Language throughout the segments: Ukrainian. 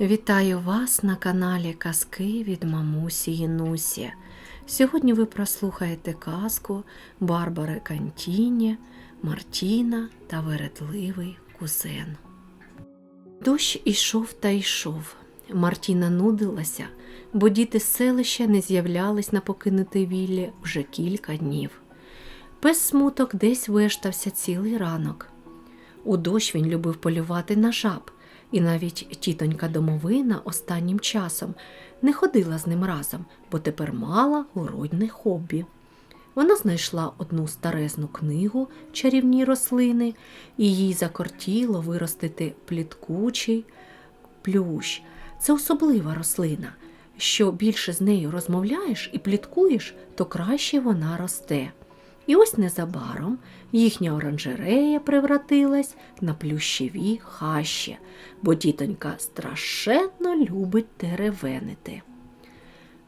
Вітаю вас на каналі Казки від Мамусі Єнусі. Сьогодні ви прослухаєте казку Барбари Кантіні, Мартіна та вередливий кузен. Дощ ішов та йшов. Мартіна нудилася, бо діти селища не з'являлись на покинутій віллі вже кілька днів. Пес смуток десь вештався цілий ранок. У дощ він любив полювати на жаб, і навіть тітонька домовина останнім часом не ходила з ним разом, бо тепер мала городне хобі. Вона знайшла одну старезну книгу чарівні рослини, і їй закортіло виростити пліткучий плющ. Це особлива рослина. Що більше з нею розмовляєш і пліткуєш, то краще вона росте. І ось незабаром їхня оранжерея превратилась на плющеві хащі, бо тітонька страшенно любить теревенити.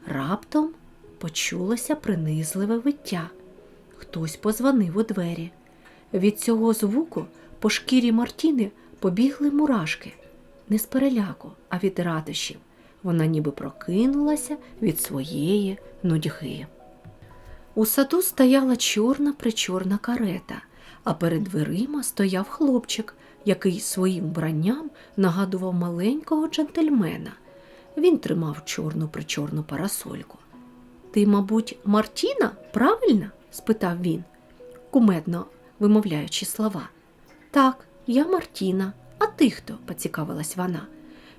Раптом почулося принизливе виття. Хтось позвонив у двері. Від цього звуку по шкірі Мартіни побігли мурашки. Не з переляку, а від радощів. Вона ніби прокинулася від своєї нудьги. У саду стояла чорна причорна карета, а перед дверима стояв хлопчик, який своїм вбранням нагадував маленького джентльмена. Він тримав чорну причорну парасольку. Ти, мабуть, Мартіна, правильно? спитав він, кумедно вимовляючи слова. Так, я Мартіна. А ти хто? поцікавилась вона.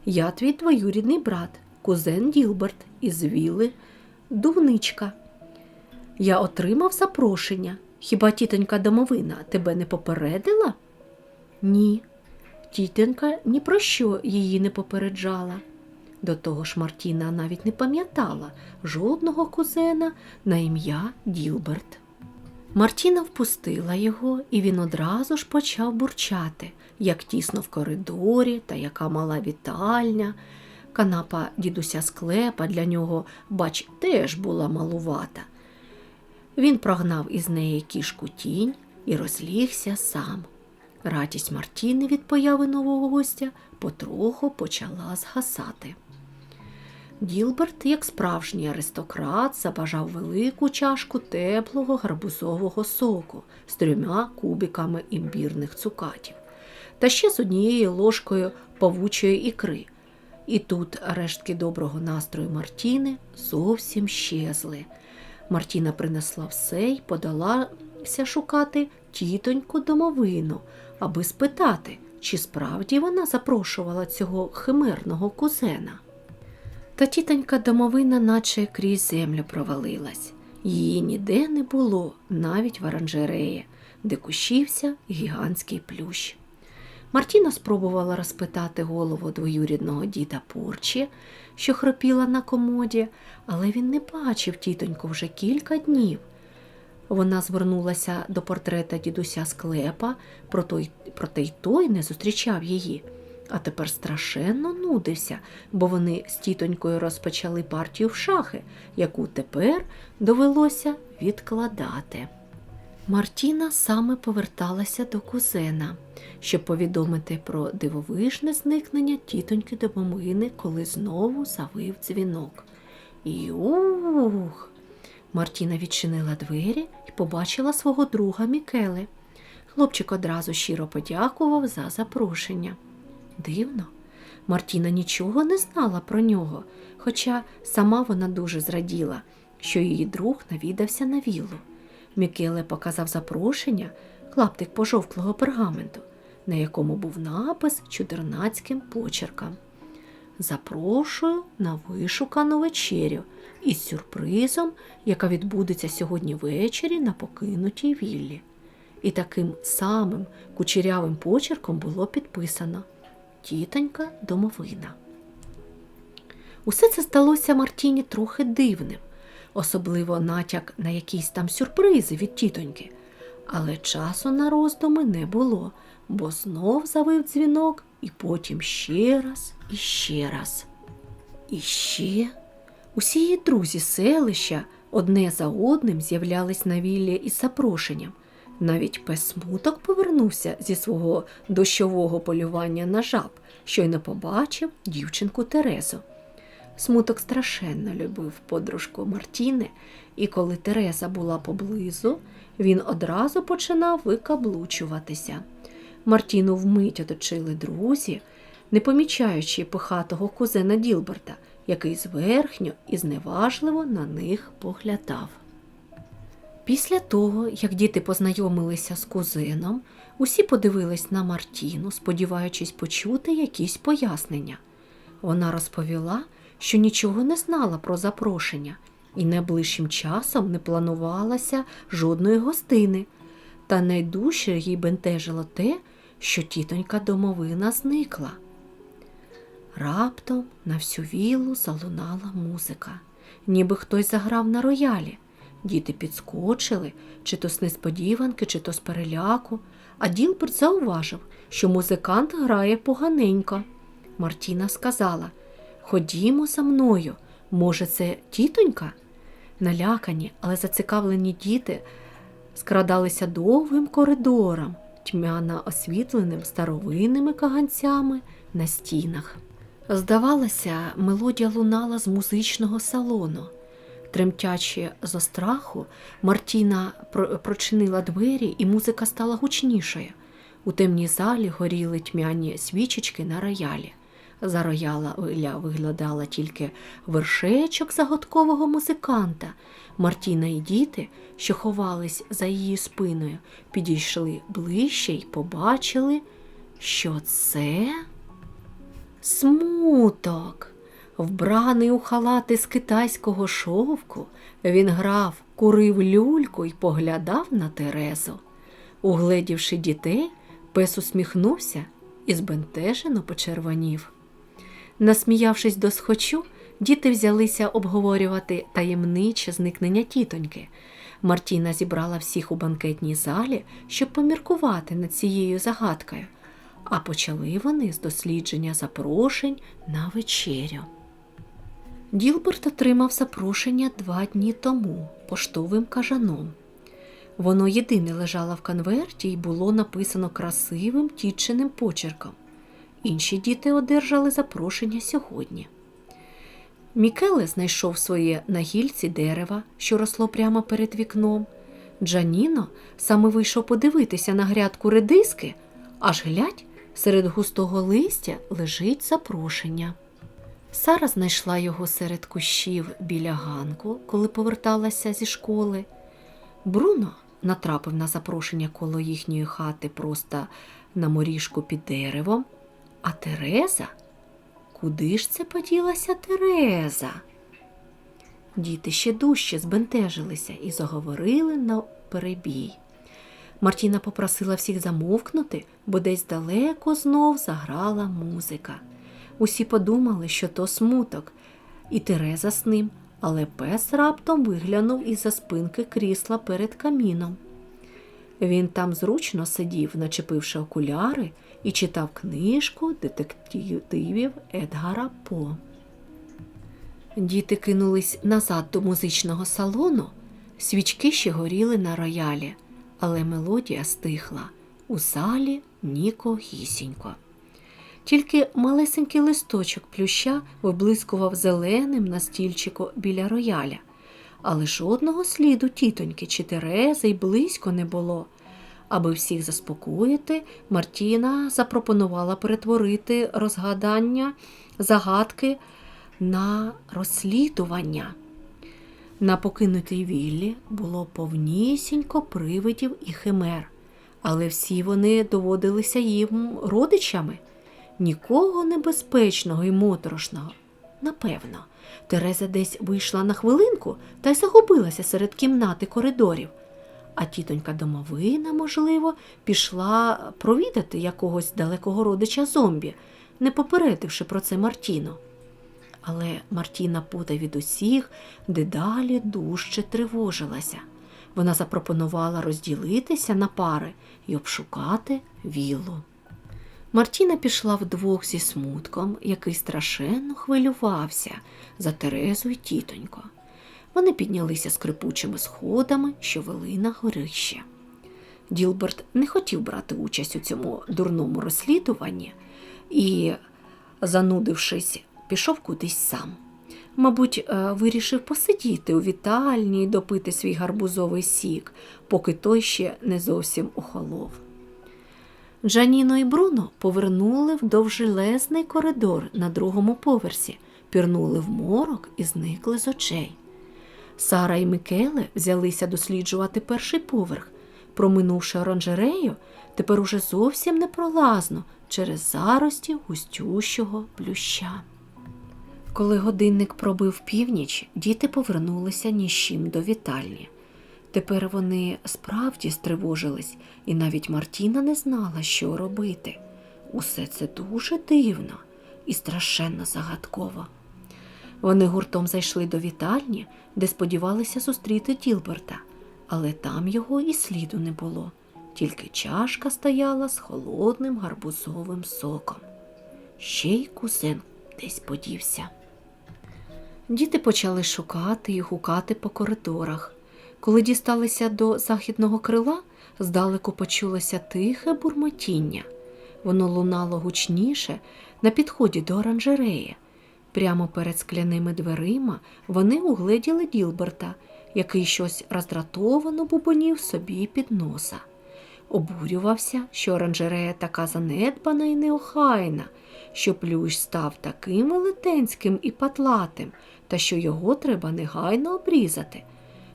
Я твій двоюрідний брат, кузен Ділберт із віли Дувничка. Я отримав запрошення. Хіба тітонька домовина тебе не попередила? Ні. Тітонька ні про що її не попереджала. До того ж Мартіна навіть не пам'ятала жодного кузена на ім'я Ділберт. Мартіна впустила його, і він одразу ж почав бурчати, як тісно в коридорі та яка мала вітальня. Канапа дідуся склепа для нього, бач, теж була малувата. Він прогнав із неї кішку тінь і розлігся сам. Радість Мартіни від появи нового гостя потроху почала згасати. Ділберт, як справжній аристократ, забажав велику чашку теплого гарбузового соку з трьома кубиками імбірних цукатів та ще з однією ложкою павучої ікри. І тут рештки доброго настрою Мартіни зовсім щезли. Мартіна принесла все й подалася шукати тітоньку домовину, аби спитати, чи справді вона запрошувала цього химерного кузена. Та тітонька домовина, наче крізь землю провалилась. Її ніде не було, навіть в оранжереї, де кущився гігантський плющ. Мартіна спробувала розпитати голову двоюрідного діда Порчі, що хропіла на комоді, але він не бачив тітоньку вже кілька днів. Вона звернулася до портрета дідуся склепа, проте, й той не зустрічав її, а тепер страшенно нудився, бо вони з тітонькою розпочали партію в шахи, яку тепер довелося відкладати. Мартіна саме поверталася до кузена, щоб повідомити про дивовижне зникнення тітоньки домовини, коли знову завив дзвінок. Юх. Мартіна відчинила двері і побачила свого друга Мікеле. Хлопчик одразу щиро подякував за запрошення. Дивно, Мартіна нічого не знала про нього, хоча сама вона дуже зраділа, що її друг навідався на віллу. Мікеле показав запрошення, клаптик пожовклого пергаменту, на якому був напис чудернацьким почерком. Запрошую на вишукану вечерю із сюрпризом, яка відбудеться сьогодні ввечері на покинутій віллі. І таким самим кучерявим почерком було підписано Тітонька домовина. Усе це сталося Мартіні трохи дивним, особливо натяк на якісь там сюрпризи від тітоньки. Але часу на роздуми не було, бо знов завив дзвінок і потім ще раз і ще раз. І ще усі її друзі селища одне за одним з'являлись на віллі із запрошенням. Навіть пес смуток повернувся зі свого дощового полювання на жаб, щойно побачив дівчинку Терезу. Смуток страшенно любив подружку Мартіни, і коли Тереза була поблизу, він одразу починав викаблучуватися. Мартіну вмить оточили друзі, не помічаючи пихатого кузена Ділберта, який зверхньо і зневажливо на них поглядав. Після того, як діти познайомилися з кузином, усі подивились на Мартіну, сподіваючись почути якісь пояснення. Вона розповіла, що нічого не знала про запрошення і найближчим часом не планувалася жодної гостини. Та найдужче їй бентежило те, що тітонька домовина зникла. Раптом на всю віллу залунала музика, ніби хтось заграв на роялі. Діти підскочили, чи то з несподіванки, чи то з переляку, а Ділберт зауважив, що музикант грає поганенько. Мартіна сказала Ходімо за мною, може, це тітонька? Налякані, але зацікавлені діти скрадалися довгим коридором, тьмяно освітленим старовинними каганцями на стінах. Здавалося, мелодія лунала з музичного салону. Тремтячи зо страху, Мартіна про- прочинила двері, і музика стала гучнішою. У темній залі горіли тьмяні свічечки на роялі. За рояла виглядала тільки вершечок загадкового музиканта. Мартіна і діти, що ховались за її спиною, підійшли ближче й побачили, що це смуток. Вбраний у халати з китайського шовку, він грав, курив люльку й поглядав на Терезу. Угледівши дітей, пес усміхнувся і збентежено почервонів. Насміявшись до схочу, діти взялися обговорювати таємниче зникнення тітоньки. Мартіна зібрала всіх у банкетній залі, щоб поміркувати над цією загадкою, а почали вони з дослідження запрошень на вечерю. Ділберт отримав запрошення два дні тому поштовим кажаном. Воно єдине лежало в конверті і було написано красивим тітчиним почерком. Інші діти одержали запрошення сьогодні. Мікеле знайшов своє на гільці дерева, що росло прямо перед вікном. Джаніно саме вийшов подивитися на грядку редиски, аж глядь, серед густого листя лежить запрошення. Сара знайшла його серед кущів біля ганку, коли поверталася зі школи. Бруно натрапив на запрошення коло їхньої хати просто на моріжку під деревом. А Тереза? Куди ж це поділася Тереза? Діти ще дужче збентежилися і заговорили на перебій. Мартіна попросила всіх замовкнути, бо десь далеко знов заграла музика. Усі подумали, що то смуток, і Тереза з ним, але пес раптом виглянув із-за спинки крісла перед каміном. Він там зручно сидів, начепивши окуляри, і читав книжку детективів Едгара По. Діти кинулись назад до музичного салону, свічки ще горіли на роялі, але мелодія стихла. У залі нікогісінько. Тільки малесенький листочок плюща виблискував зеленим на стільчику біля рояля, але жодного сліду тітоньки чи Терези й близько не було. Аби всіх заспокоїти, Мартіна запропонувала перетворити розгадання загадки на розслідування. На покинутій віллі було повнісінько привидів і химер, але всі вони доводилися їм родичами. Нікого небезпечного і моторошного. Напевно, Тереза десь вийшла на хвилинку та й загубилася серед кімнати коридорів. А тітонька домовина, можливо, пішла провідати якогось далекого родича зомбі, не попередивши про це Мартіну. Але Мартіна пута від усіх дедалі дужче тривожилася. Вона запропонувала розділитися на пари і обшукати віллу. Мартіна пішла вдвох зі смутком, який страшенно хвилювався за Терезу й тітонько. Вони піднялися скрипучими сходами, що вели на горище. Ділберт не хотів брати участь у цьому дурному розслідуванні і, занудившись, пішов кудись сам. Мабуть, е, вирішив посидіти у вітальні і допити свій гарбузовий сік, поки той ще не зовсім охолов. Джаніно і Бруно повернули в довжелезний коридор на другому поверсі, пірнули в морок і зникли з очей. Сара і Микеле взялися досліджувати перший поверх, проминувши оранжерею, тепер уже зовсім непролазно через зарості густющого плюща. Коли годинник пробив північ, діти повернулися ні з чим до вітальні. Тепер вони справді стривожились, і навіть Мартіна не знала, що робити. Усе це дуже дивно і страшенно загадково. Вони гуртом зайшли до вітальні, де сподівалися зустріти Ділберта, але там його і сліду не було, тільки чашка стояла з холодним гарбузовим соком. Ще й кузен десь подівся. Діти почали шукати і гукати по коридорах. Коли дісталися до західного крила, здалеку почулося тихе бурмотіння. Воно лунало гучніше на підході до оранжереї. Прямо перед скляними дверима вони угледіли Ділберта, який щось роздратовано бубонів собі під носа. Обурювався, що оранжерея така занедбана і неохайна, що плющ став таким велетенським і патлатим, та що його треба негайно обрізати.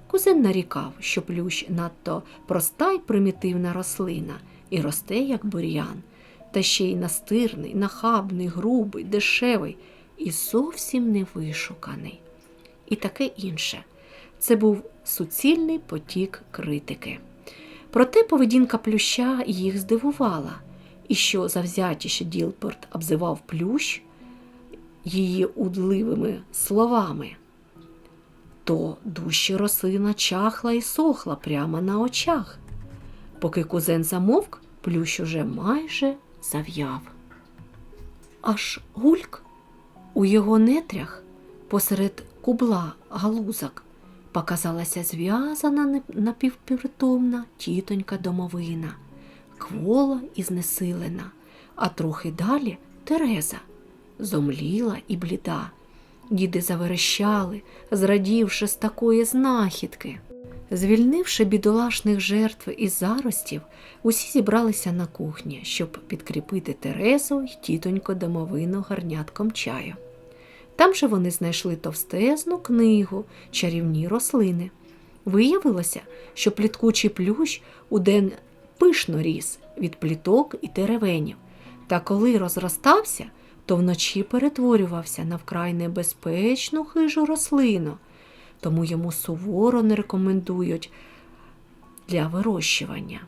Кузен нарікав, що плющ надто проста й примітивна рослина і росте, як бур'ян, та ще й настирний, нахабний, грубий, дешевий і зовсім не вишуканий. І таке інше. Це був суцільний потік критики. Проте поведінка плюща їх здивувала, і що завзятіше Ділберт обзивав плющ її удливими словами, то дужче рослина чахла і сохла прямо на очах. Поки кузен замовк, плющ уже майже зав'яв. Аж гульк у його нетрях посеред кубла галузок показалася зв'язана напівпритомна тітонька домовина, квола і знесилена, а трохи далі Тереза, зомліла і бліда. Діди заверещали, зрадівши з такої знахідки. Звільнивши бідолашних жертв із заростів, усі зібралися на кухні, щоб підкріпити Терезу й тітонько домовину гарнятком чаю. Там же вони знайшли товстезну книгу чарівні рослини. Виявилося, що пліткучий плющ уден пишно ріс від пліток і теревенів, та коли розростався, то вночі перетворювався на вкрай небезпечну хижу рослину, тому йому суворо не рекомендують для вирощування.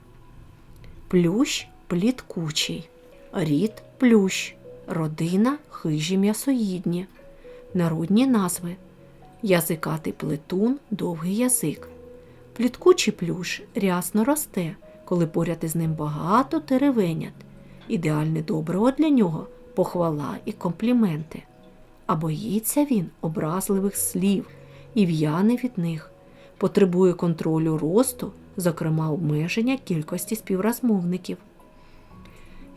Плющ пліткучий, рід плющ, родина хижі м'ясоїдні, народні назви язикатий плетун, довгий язик. Пліткучий плющ рясно росте, коли поряд із ним багато теревенят. Ідеальне добриво для нього похвала і компліменти. А боїться він образливих слів і в'яне від них, потребує контролю росту, зокрема обмеження кількості співрозмовників.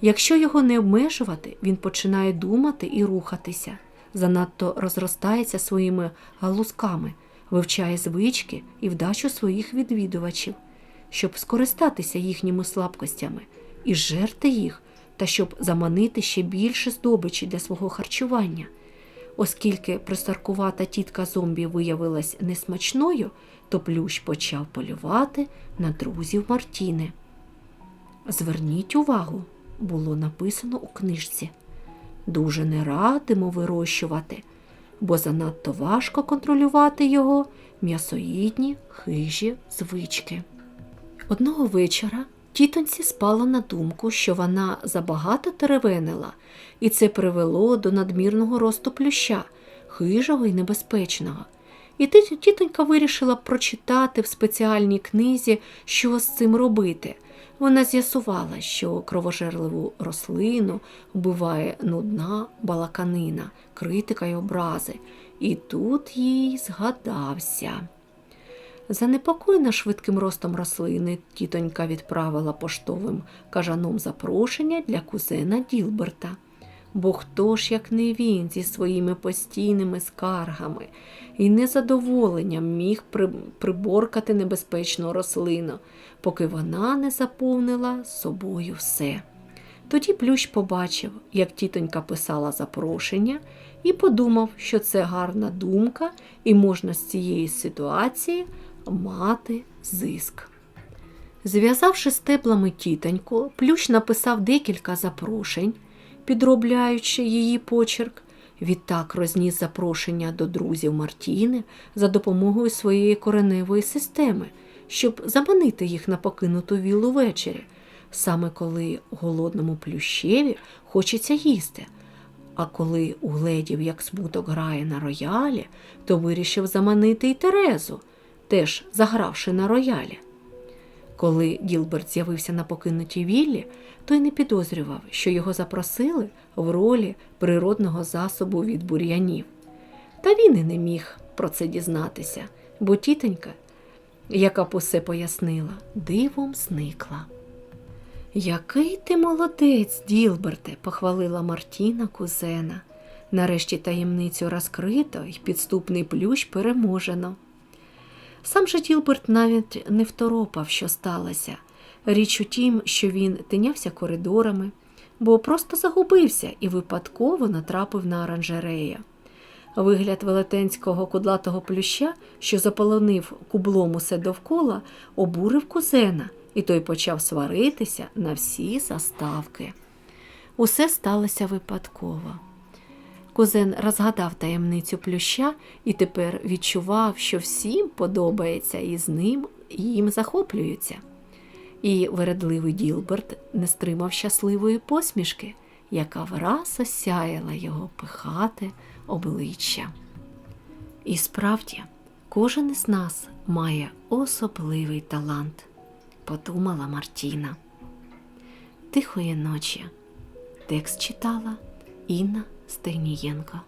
Якщо його не обмежувати, він починає думати і рухатися, занадто розростається своїми галузками, вивчає звички і вдачу своїх відвідувачів, щоб скористатися їхніми слабкостями і жерти їх, та щоб заманити ще більше здобичі для свого харчування. Оскільки пристаркувата тітка зомбі виявилась несмачною, то плющ почав полювати на друзів Мартіни. Зверніть увагу, було написано у книжці. Дуже не радимо вирощувати, бо занадто важко контролювати його м'ясоїдні хижі звички. Одного вечора тітоньці спало на думку, що вона забагато теревенила, і це привело до надмірного росту плюща, хижого і небезпечного. І тітонька вирішила прочитати в спеціальній книзі, що з цим робити. Вона з'ясувала, що кровожерливу рослину вбиває нудна балаканина, критика й образи, і тут їй згадався. Занепокоєна швидким ростом рослини, тітонька відправила поштовим кажаном запрошення для кузена Ділберта. Бо хто ж, як не він, зі своїми постійними скаргами і незадоволенням міг приборкати небезпечну рослину, поки вона не заповнила собою все. Тоді Плющ побачив, як тітонька писала запрошення, і подумав, що це гарна думка, і можна з цієї ситуації мати зиск. Зв'язавши стеблами тітоньку, Плющ написав декілька запрошень, підробляючи її почерк. Відтак розніс запрошення до друзів Мартіни за допомогою своєї кореневої системи, щоб заманити їх на покинуту віллу ввечері, саме коли голодному плющеві хочеться їсти. А коли угледів, як смуток грає на роялі, то вирішив заманити й Терезу, теж загравши на роялі. Коли Ділберт з'явився на покинутій віллі, той не підозрював, що його запросили в ролі природного засобу від бур'янів. Та він і не міг про це дізнатися, бо тітонька, яка б усе пояснила, дивом зникла. Який ти молодець, Ділберте, похвалила Мартіна кузена. Нарешті таємницю розкрито і підступний плющ переможено. Сам же Ділберт навіть не второпав, що сталося. Річ у тім, що він тинявся коридорами, бо просто загубився і випадково натрапив на оранжерею. Вигляд велетенського кудлатого плюща, що заполонив кублом усе довкола, обурив кузена, і той почав сваритися на всі заставки. Усе сталося випадково. Кузен розгадав таємницю плюща і тепер відчував, що всім подобається і з ним і їм захоплюються. І вередливий Ділберт не стримав щасливої посмішки, яка враз осяяла його пихате обличчя. І справді, кожен із нас має особливий талант, подумала Мартіна. Тихої ночі. Текст читала Інна Стегнієнко.